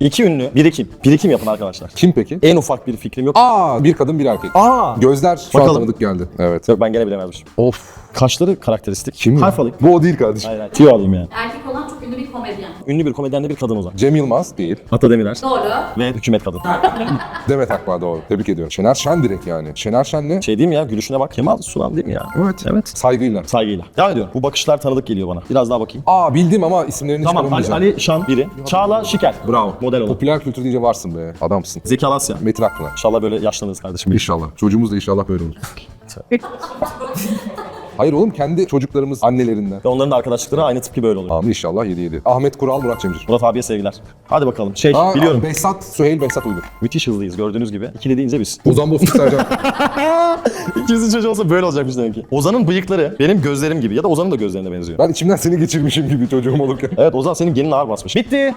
İki ünlü birikim. Birikim yapın arkadaşlar. Kim peki? En ufak bir fikrim yok. Aa bir kadın bir erkek. Aa! Gözler şu an Bakalım. tanıdık geldi. Evet. Yok ben gene bilemezmişim. Of. Kaşları karakteristik. Kim ya? Harf alayım. Bu o değil kardeşim. Hayır hayır. Tüyo alayım yani. Erkek olan çok ünlü bir komedyen. Ünlü bir komedyenle bir kadın o zaman. Cem Yılmaz değil. Ata Demirer. Doğru. Ve hükümet kadın. Demet Akbağ doğru. Tebrik ediyorum. Şener Şen direkt yani. Şener Şen'le Şey diyeyim ya gülüşüne bak. Kemal Sunal değil mi ya? Evet. Evet. saygıyla. Saygıyla. Devam ediyorum. Bu bakışlar tanıdık geliyor bana. Biraz daha bakayım. Aa bildim ama isimlerini Tamam Ali, çıkaramayacağım. Ali Şan biri. Çağla Şikel. Bravo. Model olur. Popüler kültür deyince varsın be. Adamsın. Zeki Alasya. Metin Akpınar. İnşallah böyle yaşlanırız kardeşim. İnşallah. Çocuğumuz da inşallah böyle olur. Hayır oğlum kendi çocuklarımız annelerinden. Ve onların da arkadaşlıkları aynı gibi böyle oluyor. Amin inşallah 7-7. Ahmet Kural, Murat Cemcir. Murat abiye sevgiler. Hadi bakalım. Şey Aa, biliyorum. Behzat, Süheyl Behzat Uygur. Müthiş hızlıyız gördüğünüz gibi. İkili deyince biz. Ozan Bozkurt Sercan. İkimizin çocuğu olsa böyle olacakmış demek ki. Ozan'ın bıyıkları benim gözlerim gibi ya da Ozan'ın da gözlerine benziyor. ben içimden seni geçirmişim gibi çocuğum olurken. Evet Ozan senin gelin ağır basmış. Bitti.